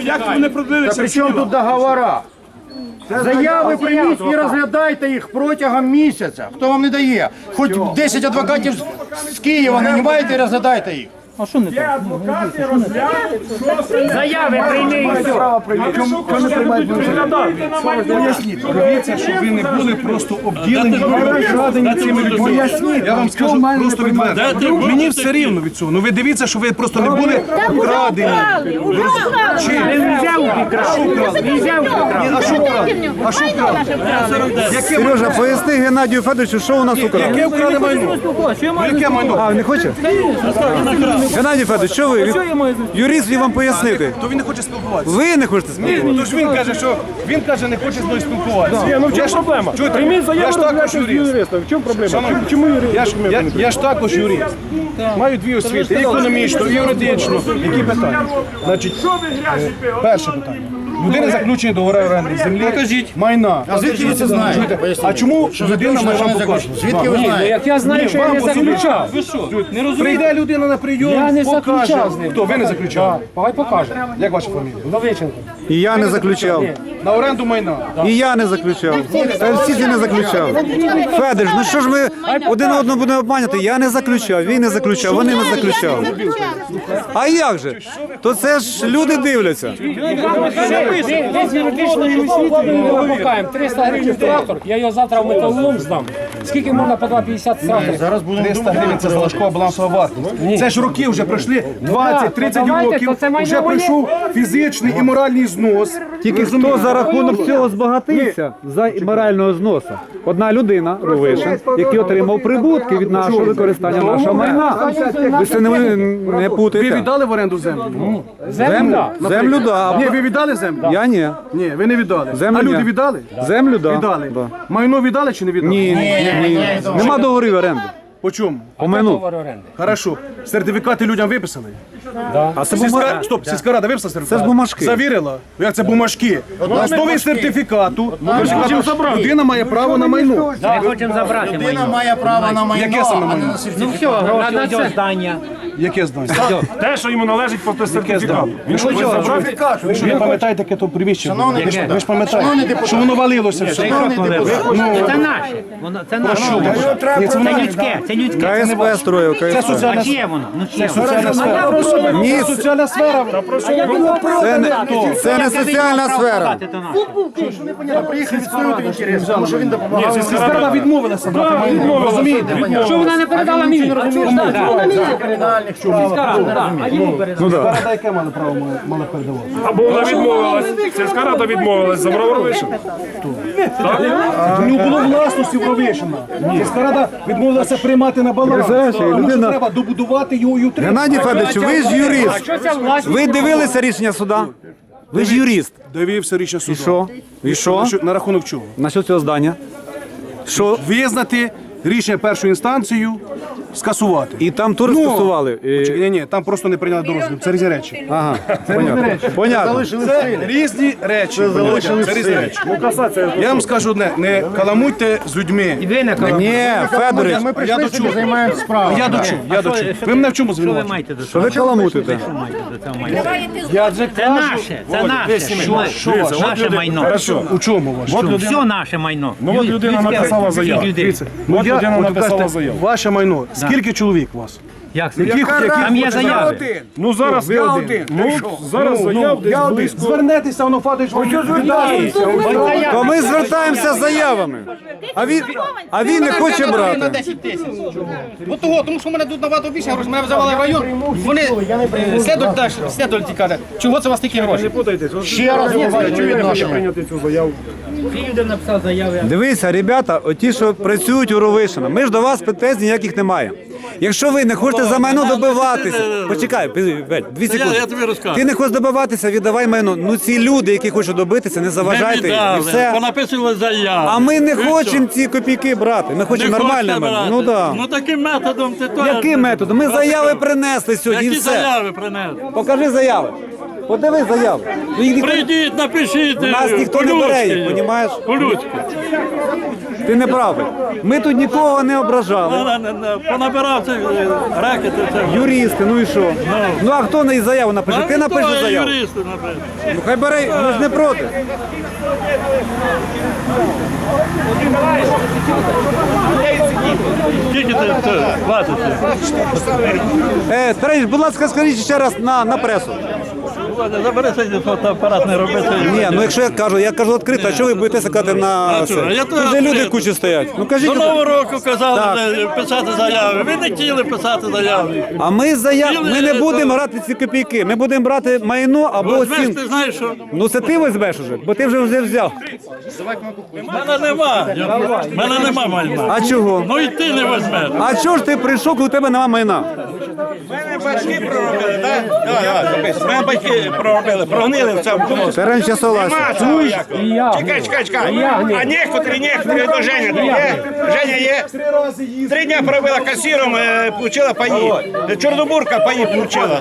Ну як вони продлили Та при чому тут договора? Заяви прийміть і розглядайте їх протягом місяця. Хто вам не дає? Хоч 10 адвокатів з Києва нанімайте і розглядайте їх. Є адвокати, розглянуть, що це Заяви прийми і все. Дивіться, щоб ви не були просто обділені обкрадені цими людьми. Я вам скажу просто відверто. Мені все рівно від цього. Ну ви дивіться, що ви просто не були вкрадені. Він взяв підкрав. Він взяв підкрав. А що вкрали? А що вкрали? Яке Сережа, поясни Геннадію Федоровичу, що у нас украли. Яке вкрали майно? Ну, Яке майно? А, не хоче? Геннадій Федорович, що ви? Юрист вам пояснити. То він не хоче спілкуватися. Ви не хочете Ні, спілкуватися? то ж він каже, що він каже, не хоче з мною спілкуватися. Ні, ну в Я чому ж- проблема? Чуєте, Прийміть я заяву, ж також з юрист. юристом. В чому проблема? Шановні, Чому юрист? Я ж, я, я ж також юрист. Маю дві освіти, економічну, і юридичну. Які питання? Значить, Що ви грязі перше питання. Людина заключені договори оренди землі, Покажіть. майна. А звідки ви це знаєте? А чому людина має вам показувати? Звідки ви знаєте? Як я знаю, що я не заключав. Ви що? Не розумієте? Прийде людина на прийом, Я не заключав з ним. Хто? Ви не заключали? Давай покаже. Як ваша фамілія? Ловиченко. І я не заключав. На оренду майна. І я не заключав. Та всі ці не заключав. Федорович, ну що ж ми один одного будемо обманювати? Я не заключав, він не заключав, вони не заключали. А як же? То це ж люди дивляться. Десь ми викликаємо. 300 гривень трактор, я його завтра в металолом здам. Скільки можна по 2,50 трактор? Зараз будемо 300 гривень це залишкова балансова вартість. Це ж роки вже пройшли 20-30 років. Вже пройшов фізичний і моральний знос. Тільки хто за рахунок цього збагатився за морального зносу? Одна людина, Ровишин, який отримав прибутки від нашого використання нашого майна. Ви це не, не Ви путаєте. віддали в оренду землю? Землю? Землю да. Ні, ви віддали землю? Я ні. Ні, ви не віддали. Землю а люди віддали? Землю да. Віддали. Да. Майно віддали чи не віддали? Ні, ні, ні. Нема договорів оренди. По чому? По майну. Договор оренди. Хорошо. Сертифікати людям виписали? А це Сільська... бумага. Стоп, сільська рада виписала сертифікат? Це ж бумажки. Завірила? Як це бумажки? На основі сертифікату людина має право на майно. Ми хочемо забрати Людина має право на майно, Яке саме майно? Ну все, гроші, здання. Яке здання? Те, що йому належить по сертифікату. Він що, ви забрав? Ви що не пам'ятаєте, яке то приміщення? було? Шановний Ви ж- депутат, Ви ж пам'ятаєте, що воно валилося все. Шановний депутат, Це наше. Воно це наше. Ні, це воно- Це людське, це людське. КСП строїв, Це КСП. соціальна А воно? Ну сфера. Ні, Це соціальна сфера. це не, це не соціальна сфера. Сільська рада відмовилася брати майно. Розумієте? Що вона не передала мені? Кримінальних справ. А йому передала. Сільська рада яке мала право мала- мала передавати? Або вона відмовилась. Сільська рада відмовилась, забрав Ровишин. У нього було власності в Ровишина. Сільська рада відмовилася приймати на баланс. Тому що людина- треба добудувати його і утримати. Геннадій Федорович, ви ж юрист. Ви дивилися рішення суда? Ви ж юрист. Дивився рішення суду. І що? І що? Що- На рахунок чого? На що цього здання? Що? Визнати рішення першою інстанцією, скасувати. І там тур Ну, скасували. І- Ні, ні, там просто не прийняли до розгляду. Це різні речі. Ага, понятно. Понятно. Це різні речі. Володя, Це різні речі. Ну, касація. Я вам скажу одне, не каламуйте з людьми. Ви не кажете. Ні, Федорович, Ми прийшли дочув. займаємося справою. Я дочув, я дочув. Ви мене в чому Що ви звинувачуєте? маєте до що цього? ви каламутите? Що маєте до цього Це наше, це наше. Що, що, наше майно. Хорошо. У чому ваше? От Все наше майно. ну, от людина написала заяву. Ну, От людина написала заяву. Ваше майно. Скільки чоловік у вас? Як це? Яких- яких- Там є заяви. Ну зараз я один. Ну зараз заяв десь близько. Звернетеся, воно Фадич, вам відповідається. То ми звертаємося з заявами. А він, а він не хоче брати. 10 тисяч. От того, тому що в мене тут набагато більше грошей. Мене взяли в район. Вони е, слідують далі, слідують і кажуть, чого це у вас такі гроші? Ще раз говорю відношення. прийняти цю заяву. Люди написав заяви. Дивися, ребята, оті, що працюють у Ровишина, ми ж до вас претензій ніяких немає. Якщо ви не хочете за майно добиватися, почекай, Петь, дві секунди. я тобі розкажу. Ти не хочеш добиватися, віддавай майно. Ну ці люди, які хочуть добитися, не заважайте їм. І все. Понаписували. А ми не І хочемо ці копійки брати. Ми хочемо Не нормальне хочете майно. брати? Ну да. Ну таким методом ти то. Яким методом? Ми заяви принесли сьогодні. і Які все. заяви принесли? Покажи заяви. Подивись заяву. Ну, їх ніхто- Прийдіть, напишіть. Нас ніхто не бере їх, понімаєш? По-людськи. Ти не правий. Ми тут нікого не ображали. На- на- на- Понабирав цих е, ракети. Юристи, ну і що? Ну а хто не заяву напише? Ти напишеш заяву. юристи, наприклад? Ну хай бери, ми ж не проти. Скільки ти це платите? Е, Тарас, будь ласка, скажіть ще раз на, на пресу. Володя, Забери цей фотоапарат, не роби це. Ні, ну якщо я кажу, я кажу відкрито, а що ви будете сказати на А це? чого? Тут же люди відкрито. кучі стоять. Ну кажіть, До Нового року казали е, писати заяви. Ви не хотіли писати заяви. а ми заяв, ми не будемо то- брати ці копійки. Ми будемо брати майно або знаєш, що Ну це ти візьмеш уже, бо ти вже вже взяв. мене нема. Мене нема майна. А чого? Ну і ти не візьмеш. А чого ж ти прийшов, коли у тебе нема майна? Батьки проробили, так? Мене батьки проробили, прогнили в цьому. Перенча согласен. І я. Чекай, чекай, чекай. А некоторі, некоторі, до Женя, є? Женя є? Три дня пробила касіром, е, получила пані. Чорнобурка пані получила.